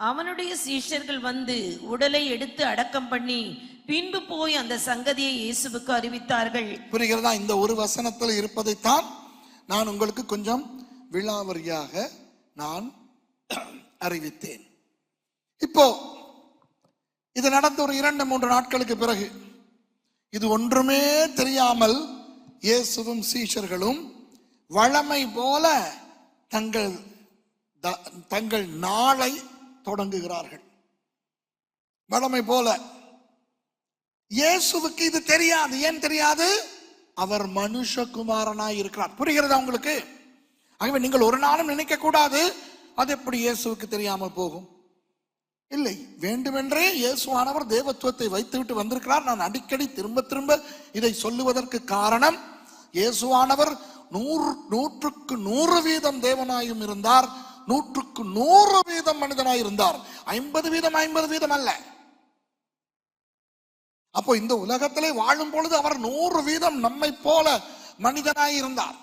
அவனுடைய சீஷர்கள் வந்து உடலை எடுத்து அடக்கம் பண்ணி பின்பு போய் அந்த சங்கதியை இயேசுவுக்கு அறிவித்தார்கள். புரிகிறதா? இந்த ஒரு வசனத்தில் இருப்பதைத்தான் நான் உங்களுக்கு கொஞ்சம் விழாவரியாக நான் அறிவித்தேன். இப்போ இது நடந்த ஒரு இரண்டு மூன்று நாட்களுக்கு பிறகு இது ஒன்றுமே தெரியாமல் இயேசுவும் சீஷர்களும் வழமை போல தங்கள் த- தங்கள் நாளை தொடங்குகிறார்கள். வழமை போல இயேசுவுக்கு இது தெரியாது. ஏன் தெரியாது? அவர் மனுஷகுமாரனாய் இருக்கிறார். புரிகிறதா உங்களுக்கு? ஆகவே நீங்கள் ஒரு நாளும் நினைக்க கூடாது அது எப்படி இயேசுவுக்கு தெரியாமல் போகும்? இல்லை வேண்டுமென்றே இயேசுவானவர் தேவத்துவத்தை வைத்துவிட்டு வந்திருக்கிறார். நான் அடிக்கடி திரும்ப திரும்ப இதை சொல்லுவதற்கு காரணம் இயேசுவானவர் நூறு நூற்றுக்கு நூறு வீதம் தேவனாயும் இருந்தார். நூற்றுக்கு நூறு வீதம் மனிதனாய் இருந்தார். ஐம்பது வீதம் ஐம்பது வீதம் அல்ல. அப்போ இந்த உலகத்திலே வாழும் பொழுது அவர் நூறு வீதம் நம்மை போல மனிதனாய் இருந்தார்.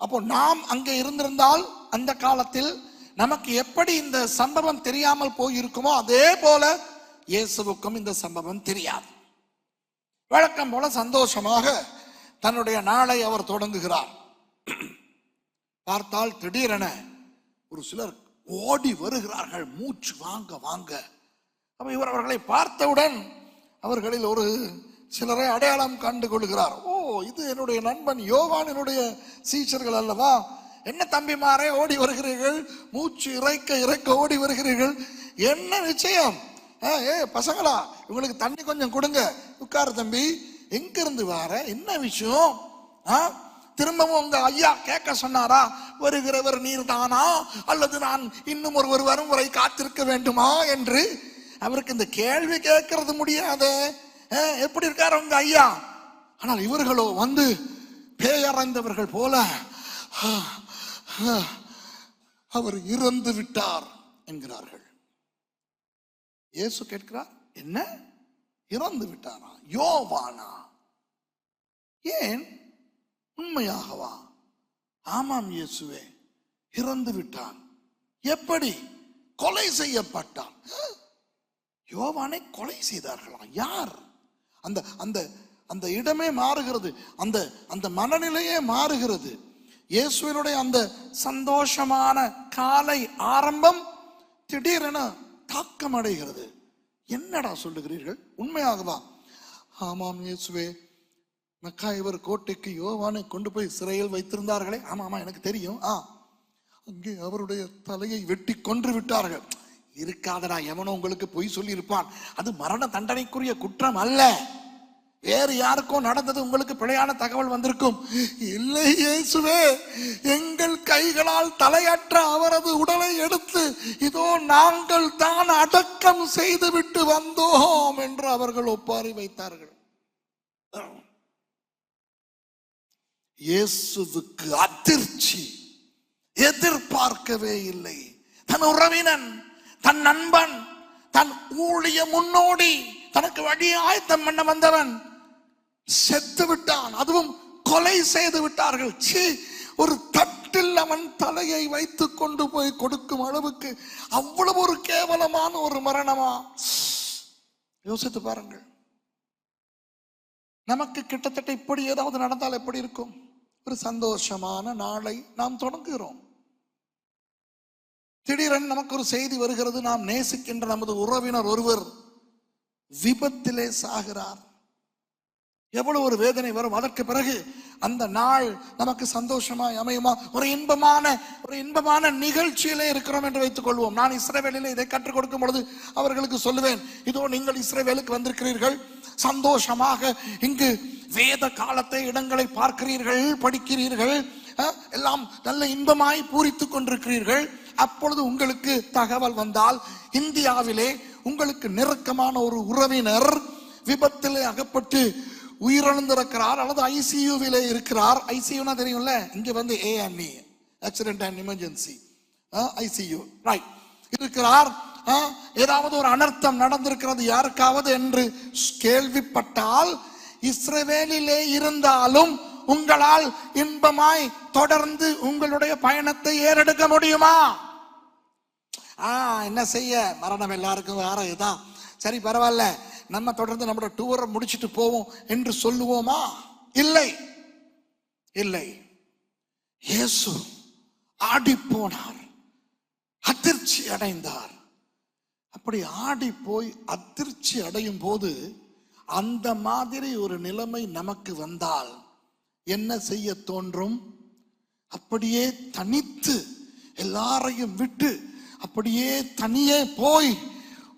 அப்போ நாம் அங்கே இருந்திருந்தால் அந்த காலத்தில் நமக்கு எப்படி இந்த சம்பவம் தெரியாமல் போயிருக்குமோ அதே போல இயேசுவுக்கும் இந்த சம்பவம் தெரியாது. வழக்கம் போல சந்தோஷமாக தன்னுடைய நாளை அவர் தொடங்குகிறார். பார்த்தால் திடீரென ஒரு சிலர் ஓடி வருகிறார்கள் மூச்சு வாங்க வாங்க. அப்ப இவர் அவர்களை பார்த்தவுடன் அவர்களில் ஒரு சிலரை அடையாளம் கண்டு கொள்கிறார். ஓ இது என்னுடைய நண்பன் யோவான் என்னுடைய சீச்சர்கள் அல்லவா? என்ன தம்பிமாரே ஓடி வருகிறீர்கள்? மூச்சு இறைக்க இறைக்க ஓடி வருகிறீர்கள்? என்ன நிச்சயம்? ஆ, ஏ பசங்களா உங்களுக்கு தண்ணி கொஞ்சம் கொடுங்க. உட்கார் தம்பி. எங்கிருந்து வர வார? என்ன விஷயம்? ஆ திரும்பவும் உங்க ஐயா கேட்க சொன்னாரா? வருகிறவர் நீர் தானா அல்லது நான் இன்னும் ஒருவர் வரும் வரை காத்திருக்க வேண்டுமா என்று? அவருக்கு இந்த கேள்வி கேட்கறது முடியாது. எப்படி இருக்கார் உங்க ஐயா? ஆனால் இவர்களோ வந்து பேயறைந்தவர்கள் போல அவர் இறந்து விட்டார் என்கிறார்கள். இயேசு கேட்கிறார் என்ன? இறந்து விட்டாரா? யோவானா? ஏன் உண்மையாகவா? ஆமாம் இயேசுவே. இறந்து விட்டான். எப்படி? கொலை செய்யப்பட்டான். யோவானை கொலை செய்தார்களா? யார்? அந்த அந்த அந்த இடமே மாறுகிறது. அந்த அந்த மனநிலையே மாறுகிறது. இயேசுவினுடைய அந்த சந்தோஷமான காலை ஆரம்பம் திடீரென தாக்கம் அடைகிறது என்னடா சொல்லுகிறீர்கள்? உண்மையாகவா? ஆமாம் இயேசுவே. மக்காயவர் கோட்டைக்கு யோவானை கொண்டு போய் சிறையில் வைத்திருந்தார்களே. ஆமா ஆமா எனக்கு தெரியும். ஆ. அங்கே அவருடைய தலையை வெட்டி கொன்று விட்டார்கள். இருக்காதடா எவனோ உங்களுக்கு பொய் சொல்லி இருப்பான் அது மரண தண்டனைக்குரிய குற்றம் அல்ல. வேறு யாருக்கோ நடந்தது உங்களுக்கு பிழையான தகவல் வந்திருக்கும். இல்லை இயேசுவே எங்கள் கைகளால் தலையற்ற அவரது உடலை எடுத்து இதோ நாங்கள் தான் அடக்கம் செய்துவிட்டு வந்தோம் என்று அவர்கள் ஒப்பாரி வைத்தார்கள். இயேசுவுக்கு அதிர்ச்சி. எதிர்பார்க்கவே இல்லை. தன் உறவினன் தன் நண்பன் தன் ஊழிய முன்னோடி தனக்கு வழி ஆயத்தம் பண்ண வந்தவன் செத்து விட்டான். அதுவும் கொலை செய்து விட்டார்கள். சீ ஒரு தட்டில் அவன் தலையை வைத்து கொண்டு போய் கொடுக்கும் அளவுக்கு அவ்வளவு ஒரு கேவலமான ஒரு மரணமா? யோசித்து பாருங்கள். நமக்கு கிட்டத்தட்ட இப்படி ஏதாவது நடந்தால் எப்படி இருக்கும்? ஒரு சந்தோஷமான நாளை நாம் தொடங்குகிறோம். திடீரென நமக்கு ஒரு செய்தி வருகிறது. நாம் நேசிக்கின்ற நமது உறவினர் ஒருவர் விபத்திலே சாகிறார். எவ்வளவு ஒரு வேதனை வரும். அதற்கு பிறகு அந்த நாள் நமக்கு சந்தோஷமாய் அமையுமா? ஒரு இன்பமான ஒரு இன்பமான நிகழ்ச்சியிலே இருக்கிறோம் என்று வைத்துக் கொள்வோம் நான் இஸ்ரேவேலில் இதை கற்றுக் கொடுக்கும் பொழுது அவர்களுக்கு சொல்லுவேன் இதோ நீங்கள் இஸ்ரேவேலுக்கு வந்திருக்கிறீர்கள். சந்தோஷமாக இங்கு வேத காலத்தை இடங்களை பார்க்கிறீர்கள் படிக்கிறீர்கள் அஹ், எல்லாம் நல்ல இன்பமாய் பூரித்துக் கொண்டிருக்கிறீர்கள். அப்பொழுது உங்களுக்கு தகவல் வந்தால் இந்தியாவிலே உங்களுக்கு நெருக்கமான ஒரு உறவினர் விபத்திலே அகப்பட்டு உயிரிழந்திருக்கிறார் அல்லது ஐசியூவில் இருக்கிறார். ஐசியூனா தெரியும்ல? இங்க வந்து A and E accident and emergency ICU. Right இருக்கிறார். ஏதாவது ஒரு அனர்த்தம் நடந்திருக்கிறது யாருக்காவது என்று கேள்விப்பட்டால் இஸ்ரவேலிலே இருந்தாலும் உங்களால் இன்பமாய் தொடர்ந்து உங்களுடைய பயணத்தை ஏறெடுக்க முடியுமா? ஆ என்ன செய்ய? மரணம் எல்லாருக்கும் வேற இதுதான். சரி பரவாயில்ல. நம்ம தொடர்ந்து நம்மளோட டூரை முடிச்சுட்டு போவோம் என்று சொல்லுவோமா? இல்லை. இல்லை. இயேசு ஆடி போனார் அதிர்ச்சி அடைந்தார். அப்படி ஆடி போய் அதிர்ச்சி அடையும் போது அந்த மாதிரி ஒரு நிலைமை நமக்கு வந்தால் என்ன செய்ய தோன்றும்? அப்படியே தனித்து எல்லாரையும் விட்டு அப்படியே தனியே போய்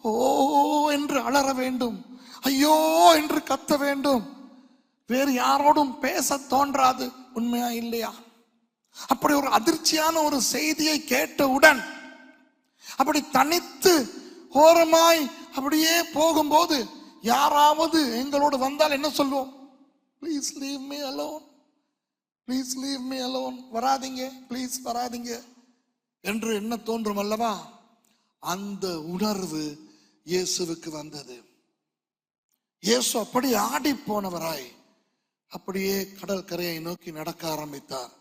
ஓ என்று அலற வேண்டும். ஐயோ என்று கத்த வேண்டும். வேறு யாரோடும் பேச தோன்றாது உண்மையா இல்லையா? அப்படி ஒரு அதிர்ச்சியான ஒரு செய்தியை கேட்டவுடன் அப்படி தனித்து ஓரமாய் அப்படியே போகும்போது யாராவது எங்களோடு வந்தால் என்ன சொல்லுவோம் please leave me alone please leave me alone வராதீங்க ப்ளீஸ் வராதீங்க. என்று என்ன தோன்றும் அல்லவா? அந்த உணர்வு இயேசுவுக்கு வந்தது. இயேசு அப்படி ஆடி போனவராய் அப்படியே கடற்கரையை நோக்கி நடக்க ஆரம்பித்தார்.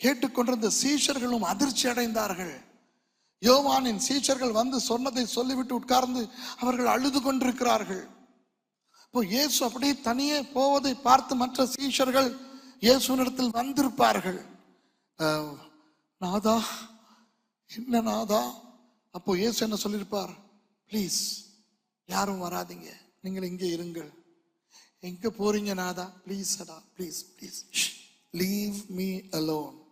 கேட்டுக்கொண்டிருந்த சீஷர்களும் அதிர்ச்சி அடைந்தார்கள். யோவானின் சீஷர்கள் வந்து சொன்னதை சொல்லிவிட்டு உட்கார்ந்து அவர்கள் அழுது கொண்டிருக்கிறார்கள். இப்போ இயேசு அப்படியே தனியே போவதை பார்த்து மற்ற சீஷர்கள் இயேசுனிடத்தில் வந்திருப்பார்கள். நாதா என்ன நாதா? அப்போ இயேசு என்ன சொல்லியிருப்பார்? ப்ளீஸ் யாரும் வராதீங்க. நீங்கள் இங்கே இருங்கள். எங்கே போறீங்க நாதா? ப்ளீஸ் அடா please please leave me alone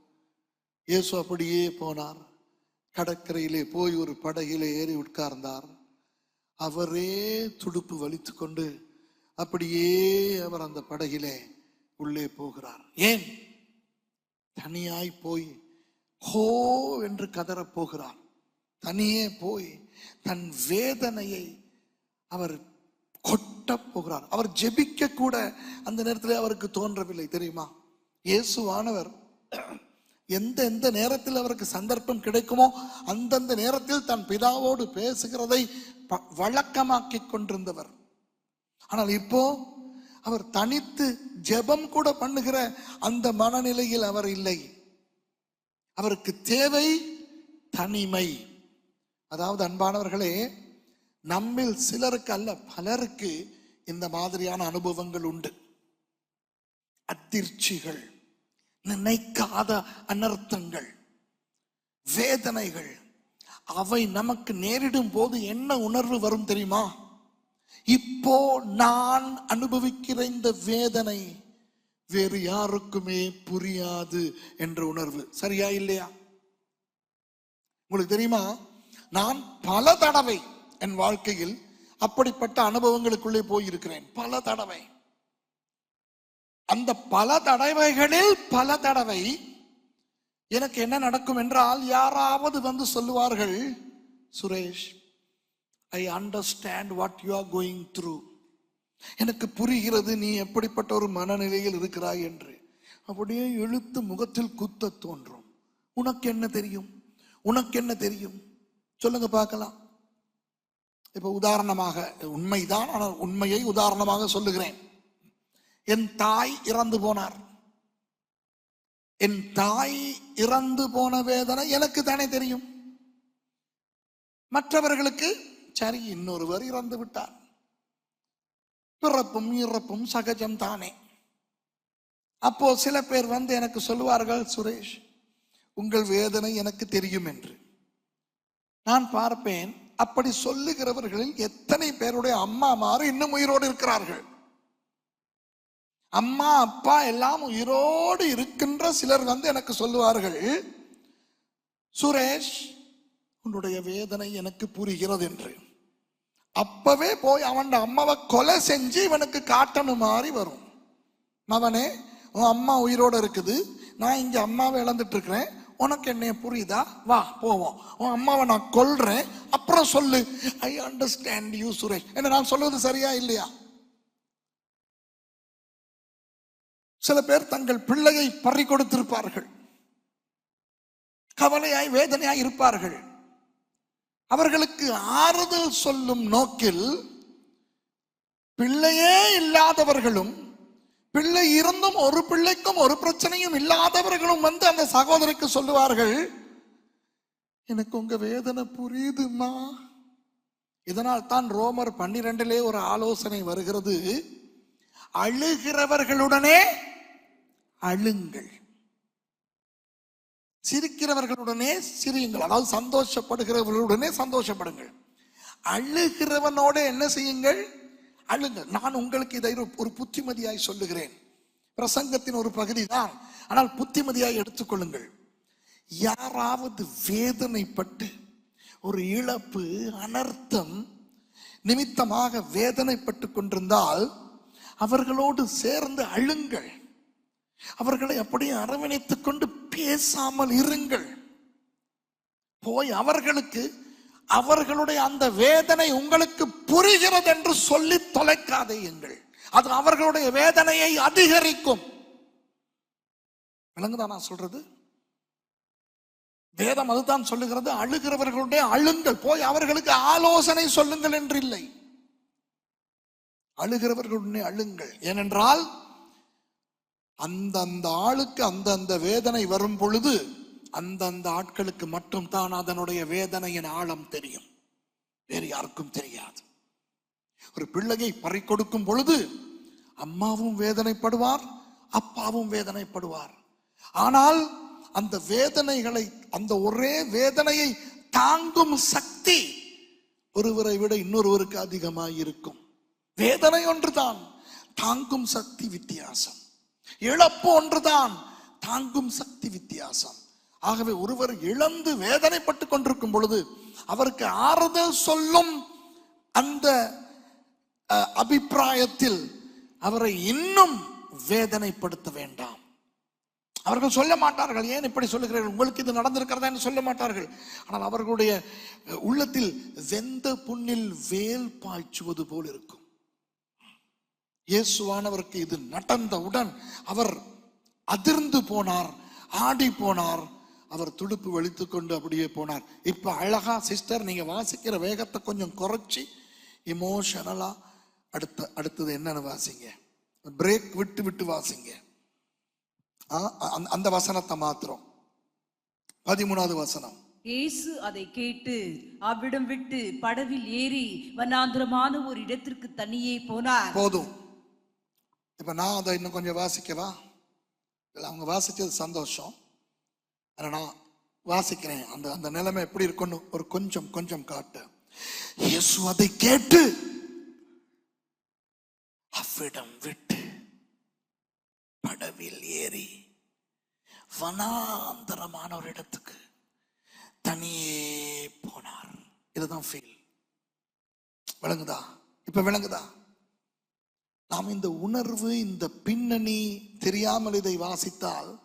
Yesu அப்படியே போனார். கடற்கரையிலே போய் ஒரு படகிலே ஏறி உட்கார்ந்தார். அவரே துடுப்பு வலித்து கொண்டு அப்படியே அவர் அந்த படகிலே உள்ளே போகிறார். ஏன்? தனியாய் போய் ஹோ என்று கதறப் போகிறார். தனியே போய் தன் வேதனையை அவர் கொட்டப் போகிறார். அவர் ஜெபிக்க கூட அந்த நேரத்தில் அவருக்கு தோன்றவில்லை தெரியுமா? இயேசுவானவர் எந்த எந்த நேரத்தில் அவருக்கு சந்தர்ப்பம் கிடைக்குமோ அந்தந்த நேரத்தில் தன் பிதாவோடு பேசுகிறதை ப- கொண்டிருந்தவர். ஆனால் இப்போ அவர் தனித்து ஜெபம் கூட பண்ணுகிற அந்த மனநிலையில் அவர் இல்லை. அவருக்கு தேவை தனிமை. அதாவது அன்பானவர்களே நம்மில் சிலருக்கு அல்ல பலருக்கு இந்த மாதிரியான அனுபவங்கள் உண்டு. அதிர்ச்சிகள் நினைக்காத அனர்த்தங்கள் வேதனைகள் அவை நமக்கு நேரிடும் போது என்ன உணர்வு வரும் தெரியுமா? இப்போ நான் அனுபவிக்கிற இந்த வேதனை வேறு யாருக்குமே புரியாது என்ற உணர்வு. சரியா இல்லையா? உங்களுக்கு தெரியுமா? நான் பல தடவை என் வாழ்க்கையில் அப்படிப்பட்ட அனுபவங்களுக்குள்ளே போயிருக்கிறேன். பல தடவை. அந்த பல தடவைகளில் பல தடவை எனக்கு என்ன நடக்கும் என்றால் யாராவது வந்து சொல்லுவார்கள் Suresh I understand what you are going through எனக்கு புரிகிறது நீ எப்படிப்பட்ட ஒரு மனநிலையில் இருக்கிறாய் என்று. அப்படியே எழுத்து முகத்தில் குத்த தோன்றும். உனக்கு என்ன தெரியும்? உனக்கு என்ன தெரியும்? சொல்லுங்க பார்க்கலாம். இப்ப உதாரணமாக உண்மைதான் ஆனால் உண்மையை உதாரணமாக சொல்லுகிறேன். என் தாய் இறந்து போனார். என் தாய் இறந்து போன வேதனை எனக்கு தானே தெரியும். மற்றவர்களுக்கு சரி இன்னொருவர் இறந்து விட்டார். பிறப்பும் இறப்பும் சகஜம் தானே. அப்போ சில பேர் வந்து எனக்கு சொல்லுவார்கள் சுரேஷ் உங்கள் வேதனை எனக்கு தெரியும் என்று. நான் பார்ப்பேன். அப்படி சொல்லுகிறவர்களில் எத்தனை பேருடைய அம்மா மாறு இன்னும் உயிரோடு இருக்கிறார்கள். அம்மா அப்பா எல்லாம் உயிரோடு இருக்கின்ற சிலர் வந்து எனக்கு சொல்லுவார்கள் சுரேஷ் உன்னுடைய வேதனை எனக்கு புரிகிறது என்று. அப்பவே போய் அவன் அம்மாவை கொலை செஞ்சு இவனுக்கு காட்டணும் மாதிரி வரும். மவனே உன் அம்மா உயிரோடு இருக்குது. நான் இங்கே அம்மாவை இழந்துட்டு இருக்கிறேன். உனக்கு என்ன புரியுதா? வா போவோம். உன் அம்மாவை நான் கொல்றேன். அப்புறம் சொல்லு. ஐ அண்டர்ஸ்டாண்ட் யூ சுரேஷ் என்ன நான் சொல்வது சரியா இல்லையா? சில பேர் தங்கள் பிள்ளையை பறி கொடுத்திருப்பார்கள். கவலையாய் வேதனையாய் இருப்பார்கள். அவர்களுக்கு ஆறுதல் சொல்லும் நோக்கில் பிள்ளையே இல்லாதவர்களும் பிள்ளை இருந்தும் ஒரு பிள்ளைக்கும் ஒரு பிரச்சனையும் இல்லாதவர்களும் வந்து அந்த சகோதரிக்கு சொல்லுவார்கள் எனக்கு உங்க வேதனை புரியுதுமா இதனால் தான் ரோமர் பன்னிரெண்டிலே ஒரு ஆலோசனை வருகிறது. அழுகிறவர்களுடனே அழுங்கள். சிரிக்கிறவர்களுடனே சிரியுங்கள். அதாவது சந்தோஷப்படுகிறவர்களுடனே சந்தோஷப்படுங்கள். அழுகிறவனோட என்ன செய்யுங்கள்? அழுங்கள் நான் உங்களுக்கு இதை ஒரு- ஒரு புத்திமதியாய் சொல்லுகிறேன். பிரசங்கத்தின் ஒரு பகுதி தான் ஆனால் புத்திமதியாய் எடுத்துக்கொள்ளுங்கள். யாராவது வேதனைப்பட்டு ஒரு இழப்பு அனர்த்தம் நிமித்தமாக வேதனைப்பட்டு கொண்டிருந்தால் அவர்களோடு சேர்ந்து அழுங்கள். அவர்களை அப்படியே அரவணைத்துக் கொண்டு பேசாமல் இருங்கள். போய் அவர்களுக்கு அவர்களுடைய அந்த வேதனை உங்களுக்கு புரிகிறது என்று சொல்லி தொலைக்காதேயுங்கள். அது அவர்களுடைய வேதனையை அதிகரிக்கும். விளங்குதா நான் சொல்றது? வேதம் அதுதான் சொல்லுகிறது அழுகிறவர்களுடைய அழுங்கள். போய் அவர்களுக்கு ஆலோசனை சொல்லுங்கள் என்று இல்லை அழுகிறவர்களுடைய அழுங்கள். ஏனென்றால் அந்தந்த ஆளுக்கு அந்தந்த வேதனை வரும் பொழுது அந்தந்த ஆட்களுக்கு மட்டும் தான் அதனுடைய வேதனையின் ஆழம் தெரியும். வேறு யாருக்கும் தெரியாது. ஒரு பிள்ளையை பறிக்கொடுக்கும் பொழுது அம்மாவும் வேதனைப்படுவார் அப்பாவும் வேதனைப்படுவார். ஆனால் அந்த வேதனைகளை அந்த ஒரே வேதனையை தாங்கும் சக்தி ஒருவரை விட இன்னொருவருக்கு அதிகமாக இருக்கும். வேதனை ஒன்றுதான் தாங்கும் சக்தி வித்தியாசம். இழப்பு ஒன்றுதான் தாங்கும் சக்தி வித்தியாசம். ஆகவே ஒருவர் இழந்து வேதனைப்பட்டு கொண்டிருக்கும் பொழுது அவருக்கு ஆறுதல் சொல்லும் அந்த அபிப்பிராயத்தில் அவரை இன்னும் வேதனைப்படுத்த வேண்டாம். அவர்கள் சொல்ல மாட்டார்கள் ஏன் இப்படி சொல்லுகிறீர்கள்? உங்களுக்கு இது நடந்திருக்கிறதா? என்று சொல்ல மாட்டார்கள். ஆனால் அவர்களுடைய உள்ளத்தில் வெந்த புண்ணில் வேல் பாய்ச்சுவது போல் இருக்கும். இயேசுவானவருக்கு இது நடந்தவுடன் அவர் அதிர்ந்து போனார் ஆடி போனார் அவர் துடுப்பு வெளுத்துக் கொண்டு அப்படியே போனார். இப்ப அழகா சிஸ்டர் நீங்க வாசிக்கிற வேகத்தை கொஞ்சம் குறைச்சி இமோஷனலா அடுத்த அடுத்தது என்னன்னு வாசிங்க. பிரேக் விட்டு விட்டு வாசிங்க. அந்த வசனத்தை மாத்திரம். பதிமூணாவது வசனம். இயேசு அதை கேட்டு அவ்விடம் விட்டு படவில் ஏறி வனாந்திரமான ஒரு இடத்திற்கு தனியே போனார். போதும். இப்ப நான் அதை இன்னும் கொஞ்சம் வாசிக்கவா? இல்ல அவங்க வாசிச்சது சந்தோஷம். நான் வாசிக்கிறேன். அந்த அந்த நிலைமை எப்படி இருக்குன்னு ஒரு கொஞ்சம் கொஞ்சம் காட்டு. இயேசு அதை கேட்டு அவ்விடம் விட்டு படவில் ஏறி வனாந்தரமான ஒரு இடத்துக்கு தனியே போனார். இதுதான் ஃபீல் விளங்குதா? இப்ப விளங்குதா? நாம் இந்த உணர்வு இந்த பின்னணி தெரியாமல் இதை வாசித்தால்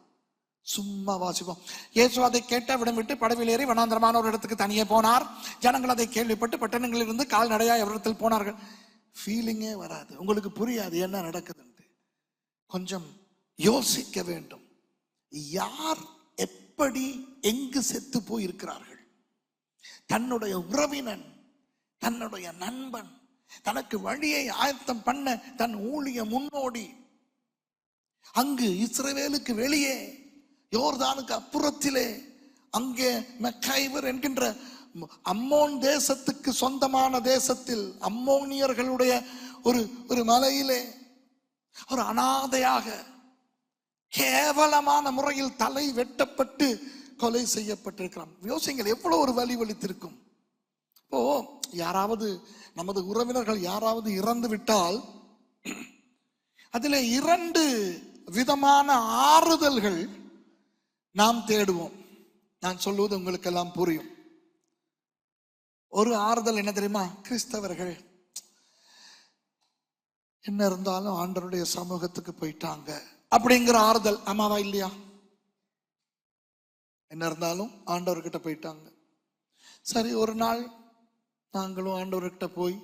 சும்மா வாசிப்போம். இயேசு அதை கேட்ட விடம் விட்டு படவில் ஏறி வனாந்தரமான ஒரு இடத்துக்கு தனியே போனார். ஜனங்கள் அதை கேள்விப்பட்டு பட்டணங்களில் இருந்து கால்நடையாய் இடத்தில் போனார்கள். ஃபீலிங்கே வராது. உங்களுக்கு புரியாது என்ன நடக்குதுன்ட்டு. கொஞ்சம் யோசிக்க வேண்டும். யார் எப்படி எங்கு செத்து போயிருக்கிறார்கள்? தன்னுடைய உறவினன் தன்னுடைய நண்பன் தனக்கு வழியை ஆயத்தம் பண்ண தன் ஊழிய முன்னோடி அங்கு இஸ்ரவேலுக்கு வெளியே யோர்தானுக்கு அப்புறத்திலே அங்கே மெக்கைவர் என்கின்ற அம்மோன் தேசத்துக்கு சொந்தமான தேசத்தில் அம்மோனியர்களுடைய ஒரு ஒரு மலையிலே ஒரு அனாதையாக கேவலமான முறையில் தலை வெட்டப்பட்டு கொலை செய்யப்பட்டிருக்கிறான். யோசிங்கள் எவ்வளவு ஒரு வலி வலித்திருக்கும். இப்போ யாராவது நமது உறவினர்கள் யாராவது இறந்து விட்டால் அதில் இரண்டு விதமான ஆறுதல்கள் நாம் தேடுவோம். நான் சொல்லுவது உங்களுக்கு எல்லாம் புரியும். ஒரு ஆறுதல் என்ன தெரியுமா? கிறிஸ்தவர்கள் என்ன இருந்தாலும் ஆண்டவருடைய சமூகத்துக்கு போயிட்டாங்க அப்படிங்கிற ஆறுதல் ஆமாவா இல்லையா? என்ன இருந்தாலும் ஆண்டவர்கிட்ட போயிட்டாங்க. சரி ஒரு நாள் நாங்களும் ஆண்டவர்கிட்ட போய்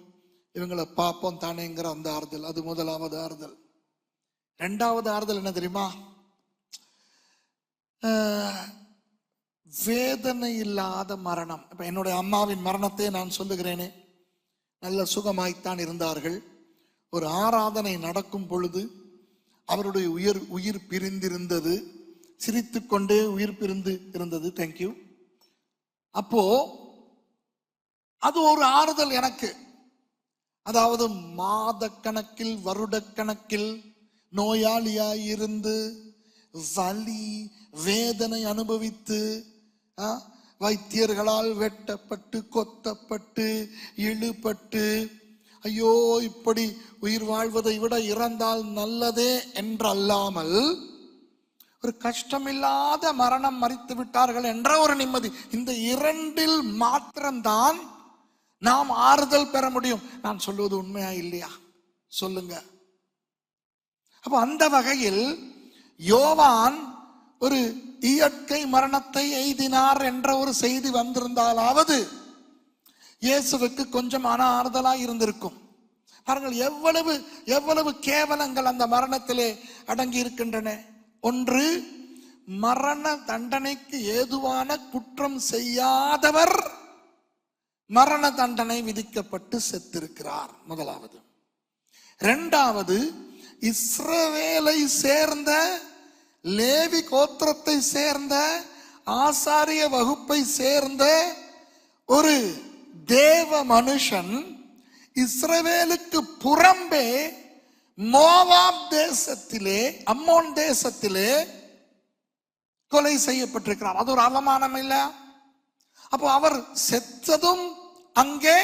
இவங்களை பார்ப்போம் தானேங்கிற அந்த ஆறுதல் அது முதலாவது ஆறுதல். ரெண்டாவது ஆறுதல் என்ன தெரியுமா? வேதனை இல்லாத மரணம். இப்போ என்னுடைய அம்மாவின் மரணத்தை நான் சொல்லுகிறேனே. நல்ல சுகமாய்த்தான் இருந்தார்கள். ஒரு ஆராதனை நடக்கும் பொழுது அவருடைய உயிர் உயிர் பிரிந்திருந்தது. சிரித்துக்கொண்டே உயிர் பிரிந்து இருந்தது. தேங்க்யூ அப்போ அது ஒரு ஆறுதல் எனக்கு. அதாவது மாதக்கணக்கில் வருடக்கணக்கில் நோயாளியாய் இருந்து வலி வேதனை அனுபவித்து ஆ, வைத்தியர்களால் வெட்டப்பட்டு கொத்தப்பட்டு இழுபட்டு ஐயோ இப்படி உயிர் வாழ்வதை விட இறந்தால் நல்லதே என்றல்லாமல் ஒரு கஷ்டமில்லாத மரணம் மறித்து விட்டார்கள் என்ற ஒரு நிம்மதி. இந்த இரண்டில் மாத்திரம்தான் நாம் ஆறுதல் பெற முடியும். நான் சொல்வது உண்மையா இல்லையா? சொல்லுங்க. அப்ப அந்த வகையில் யோவான் ஒரு இயற்கை மரணத்தை எய்தினார் என்ற ஒரு செய்தி வந்திருந்தாலாவது இயேசுவுக்கு கொஞ்சம் மன ஆறுதலாக இருந்திருக்கும். பாருங்கள் எவ்வளவு எவ்வளவு கேவலங்கள் அந்த மரணத்திலே அடங்கி இருக்கின்றன ஒன்று மரண தண்டனைக்கு ஏதுவான குற்றம் செய்யாதவர் மரண தண்டனை விதிக்கப்பட்டு செத்திருக்கிறார் முதலாவது. இரண்டாவது இஸ்ரவேலை சேர்ந்த லேவி கோத்திரத்தை சேர்ந்த ஆசாரிய வகுப்பை சேர்ந்த ஒரு தேவ மனுஷன் இஸ்ரவேலுக்கு புறம்பே மோவாப் தேசத்திலே அம்மோன் தேசத்திலே கொலை செய்யப்பட்டிருக்கிறார். அது ஒரு அவமானம் இல்ல. அப்போ அவர் செத்ததும் அங்கே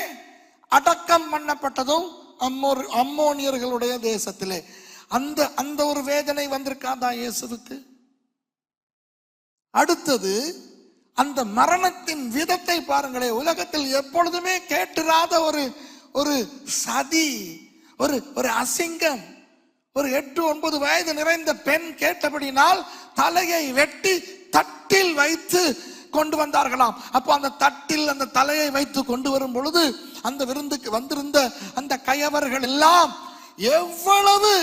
அடக்கம் பண்ணப்பட்டதும் அம்மோர் அம்மோனியர்களுடைய தேசத்திலே. அந்த அந்த ஒரு வேதனை வந்திருக்காதா இயேசுவுக்கு? அடுத்தது அந்த மரணத்தின் விதத்தை பாருங்களே உலகத்தில் எப்பொழுதுமே கேட்டிராத ஒரு ஒரு சதி ஒரு ஒரு அசிங்கம். ஒரு எட்டு ஒன்பது வயது நிறைந்த பெண் கேட்டபடினால் தலையை வெட்டி தட்டில் வைத்து கொண்டு வந்தார்களாம். அப்போ அந்த தட்டில் அந்த தலையை வைத்து கொண்டு வரும் பொழுது அந்த விருந்துக்கு வந்திருந்த அந்த கயவர்கள் எல்லாம் எவ்வளவு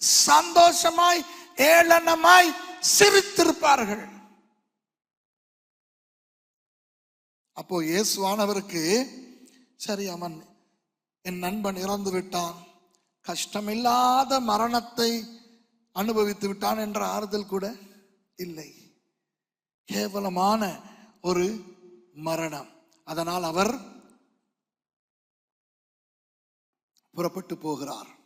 சந்தோஷமாய் ஏளனமாய் சிரித்திருப்பார்கள். அப்போ இயேசுவானவருக்கு சரி அவன் என் நண்பன் இறந்து விட்டான். கஷ்டமில்லாத மரணத்தை அனுபவித்து விட்டான் என்ற ஆறுதல் கூட இல்லை. கேவலமான ஒரு மரணம். அதனால் அவர் புறப்பட்டு போகிறார்.